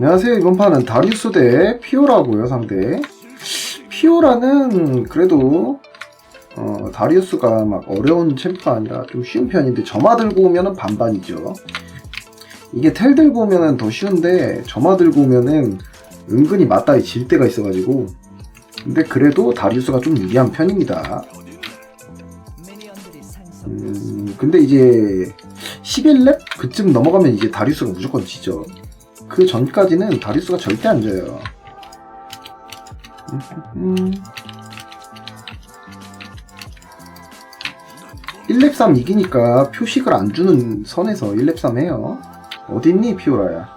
안녕하세요. 이번 판은 다리우스 대 피오라고요, 상대. 피오라는 그래도 어, 다리우스가 막 어려운 챔프가 아니라 좀 쉬운 편인데 점화 들고 오면은 반반이죠. 이게 텔 들고 오면은 더 쉬운데 점화 들고 오면은 은근히 맞다이 질 때가 있어가지고 근데 그래도 다리우스가 좀 유리한 편입니다. 음, 근데 이제 11렙 그쯤 넘어가면 이제 다리우스가 무조건 지죠. 그 전까지는 다리우스가 절대 안 져요. 음. 1렙 3 이기니까 표식을 안 주는 선에서 1렙 3 해요. 어딨니, 피오라야?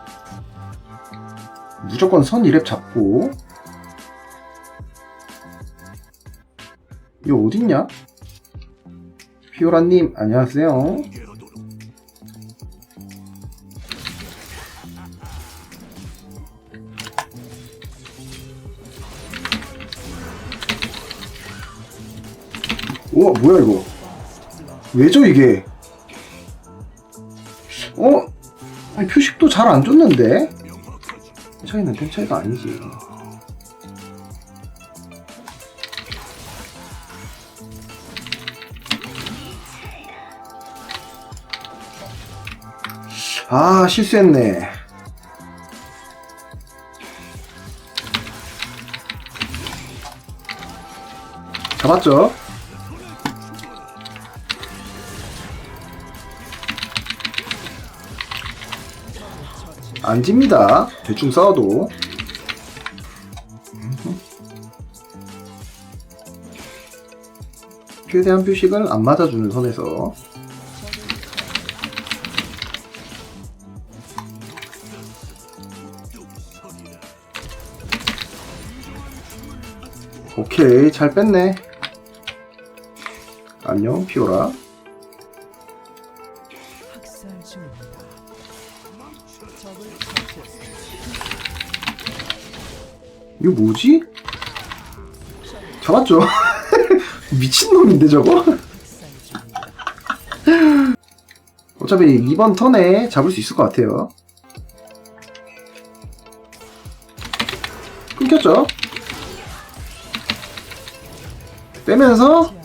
무조건 선 2렙 잡고. 이거 어딨냐? 피오라님, 안녕하세요. 우와, 뭐야, 이거. 왜죠, 이게? 어? 아니, 표식도 잘 안 줬는데? 차이는 템 차이가 아니지. 아, 실수했네. 잡았죠? 안 집니다. 대충 싸워도. 최대한 표식을 안 맞아주는 선에서. 오케이, 잘 뺐네. 안녕, 피오라. 이거 뭐지? 잡았죠? 미친놈인데 저거? 어차피 이번 턴에 잡을 수 있을 것 같아요. 끊겼죠? 빼면서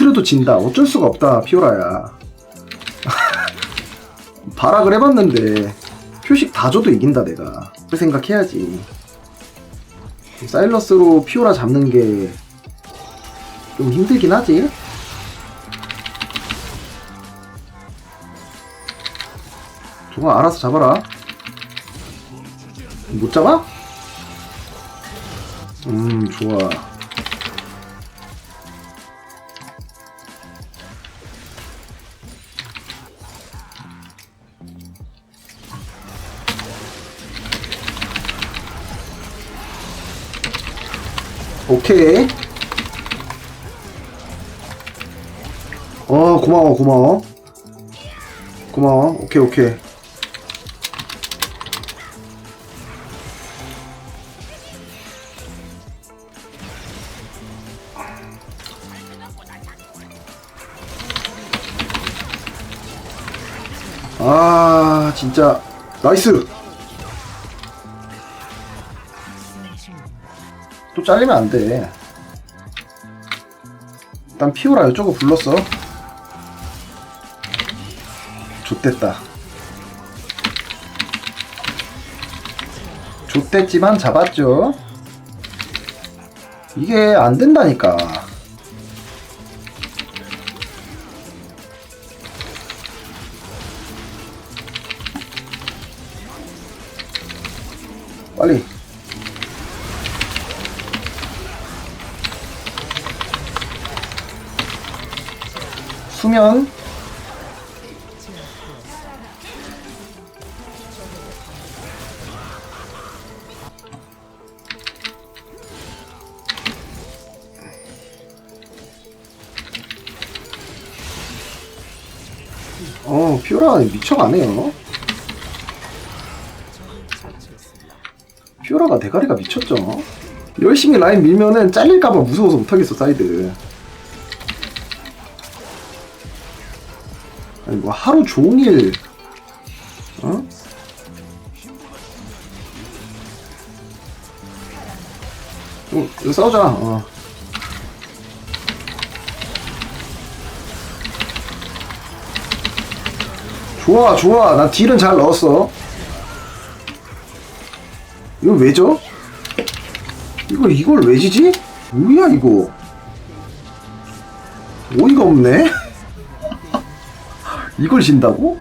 다 터트려도 진다. 어쩔 수가 없다, 피오라야. 발악을 해봤는데 표식 다 줘도 이긴다, 내가. 그 생각해야지. 사일러스로 피오라 잡는 게 좀 힘들긴 하지. 종아 알아서 잡아라. 못 잡아? 음, 좋아. 오케이. 어, 고마워, 고마워. 고마워. 오케이, 오케이. 아, 진짜. 나이스! 또 잘리면 안 돼. 일단 피오라 이쪽으로 불렀어. 좆됐다. 좆됐지만 잡았죠. 이게 안 된다니까. 빨리. 제압되었습니다. 어 피오라 미쳐가네요. 피오라가 대가리가 미쳤죠 열심히 라인 밀면은 잘릴까봐 무서워서 못하겠어 사이드 아니 뭐 하루 종일 어? 어, 이거 싸우자 어. 좋아 좋아 나 딜은 잘 넣었어 이거 왜죠? 이거 이걸 왜 지지? 뭐야 이거 어이가 없네 이걸 진다고?